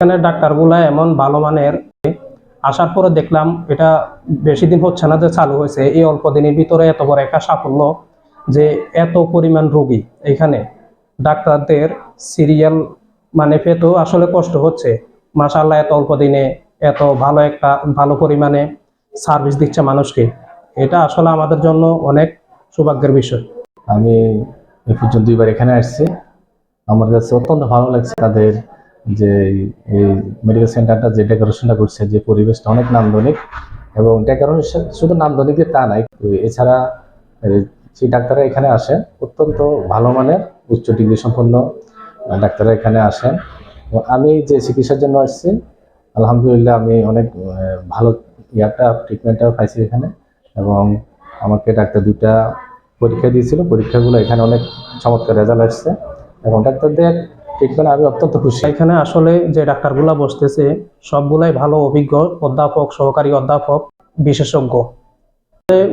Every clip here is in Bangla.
এখানে ডাক্তারগুলা এমন ভালো মানের। আসার পরে দেখলাম এটা বেশি দিন হচ্ছে না যে চালু হয়েছে, এই অল্প দিনের ভিতরে এত বড় একটা সাফল্য যে এত পরিমাণ রোগী এখানে। ডাক্তারদের সিরিয়াল মানে পেতেও আসলে কষ্ট হচ্ছে। মাসাল্লাহ এত অল্প দিনে এত ভালো একটা, ভালো পরিমাণে সার্ভিস দিচ্ছে মানুষকে। এটা আসলে আমাদের জন্য অনেক সৌভাগ্যের বিষয়। আমি এ পর্যন্ত দুইবার এখানে আসছি। আমার কাছে অত্যন্ত ভালো লাগছে তাদের যে এই মেডিকেল সেন্টারটা যে ডেকোরেশনটা করছে, যে পরিবেশটা অনেক নান্দনিক এবং ডেকোরেশন শুধু নান্দনিক তা নাই এছাড়া যে ডাক্তাররা এখানে আসেন, অত্যন্ত ভালো মানের, উচ্চ ডিগ্রি সম্পন্ন ডাক্তাররা এখানে আসেন। এবং আমি যে চিকিৎসার জন্য আসছি, আলহামদুলিল্লাহ আমি অনেক ভালো ইয়াটা ট্রিটমেন্টটা পাইছি এখানে এবং আমাকে ডাক্তার দুটা পরীক্ষা দিয়েছিল। পরীক্ষাগুলো এখানে অনেক চমৎকার রেজাল্ট আসছে এবং ডাক্তারদের ট্রিটমেন্ট আমি অত্যন্ত খুশি। এখানে আসলে যে ডাক্তারগুলা বসতেছে সবগুলাই ভালো অভিজ্ঞ অধ্যাপক সহকারী অধ্যাপক বিশেষজ্ঞ।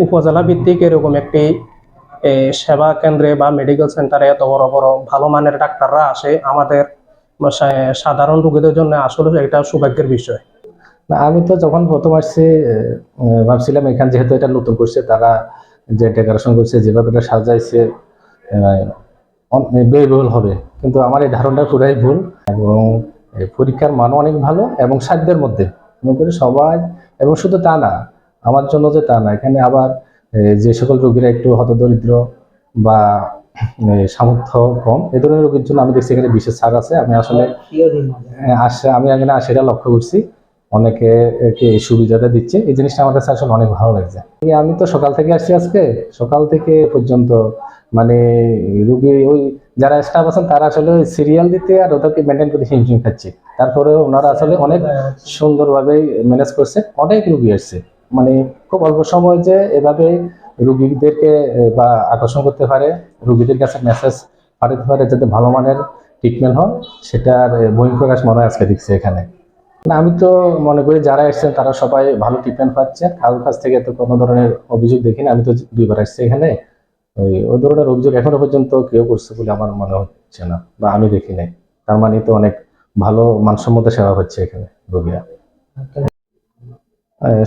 উপজেলা ভিত্তিক এরকম একটি সেবা কেন্দ্রে বা মেডিকেল সেন্টারে এত বড় বড় ভালো মানের ডাক্তাররা আসে আমাদের সাধারণ রোগীদের জন্য আসলে এটা সৌভাগ্যের বিষয়। আমি তো যখন প্রথম আসছি ভাবছিলাম এখানে যেহেতু এটা নতুন করছে তারা যে ডেকোরেশন করছে যেভাবে এটা সাজাইছে ব্যয়বহুল হবে। কিন্তু আমার এই ধারণাটা পুরাই ভুল এবং পরীক্ষার মানও অনেক ভালো এবং সাধ্যের মধ্যে। মনে করি সবাই এবং শুধু তা না আমার জন্য যে তা না এখানে আবার যে সকল রোগীরা একটু হতদরিদ্র বা সামর্থ্য কম এ ধরনের রোগীর জন্য আমি দেখছি এখানে বিশেষ ছাড় আছে। আমি আসলে হ্যাঁ, আসে আমি এখানে সেটা লক্ষ্য করছি। অনেকে এই সুবিধাটা দিচ্ছে। এই জিনিসটা আমার কাছে আসলে অনেক ভালো লাগছে। আমি তো সকাল থেকে আসছি আজকে। সকাল থেকে পর্যন্ত মানে রুগী ওই যারা স্টাফ আছেন, তারা আসলে সিরিয়াল দিতে আর ওদেরকে মেনটেন করে হিমশিম খাচ্ছে। তারপরে ওনারা আসলে অনেক সুন্দরভাবে ম্যানেজ করছে। অনেক রুগী আসছে। মানে খুব অল্প সময় যে এভাবে রুগীদেরকে বা আকর্ষণ করতে পারে, রুগীদের কাছে মেসেজ পাঠাতে পারে যাতে ভালো মানের ট্রিটমেন্ট হয় সেটার বহিঃপ্রকাশ মনে হয় আজকে দিচ্ছে এখানে। না, আমি তো মনে করি যারা এসেছেন তারা সবাই ভালো ট্রিটমেন্ট পাচ্ছেন। কারোর কাছ থেকে তো কোনো ধরনের অভিযোগ দেখিনি, আমি তো দুইবার আসছি এখানে। ওই ওই ধরনের অভিযোগ এখনও পর্যন্ত কেউ করছে বলে আমার মনে হচ্ছে না, বা আমি দেখি নাই। তার মানে তো অনেক ভালো মানসম্মত সেবা হচ্ছে এখানে রোগীরা।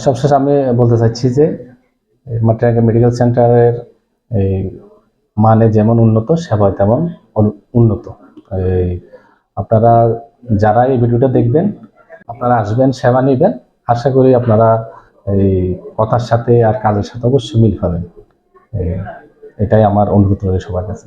সবশেষ আমি বলতে চাচ্ছি যে মাটিরাঙ্গা মেডিকেল সেন্টারের এই মানে যেমন উন্নত সেবা তেমন উন্নত। এই, আপনারা যারা এই ভিডিওটা দেখবেন আপনারা আসবেন, সেবা নেবেন। আশা করি আপনারা এই কথার সাথে আর কাজের সাথে অবশ্যই মিল পাবেন। এটাই আমার অনুরোধ রয়েছে সবার কাছে।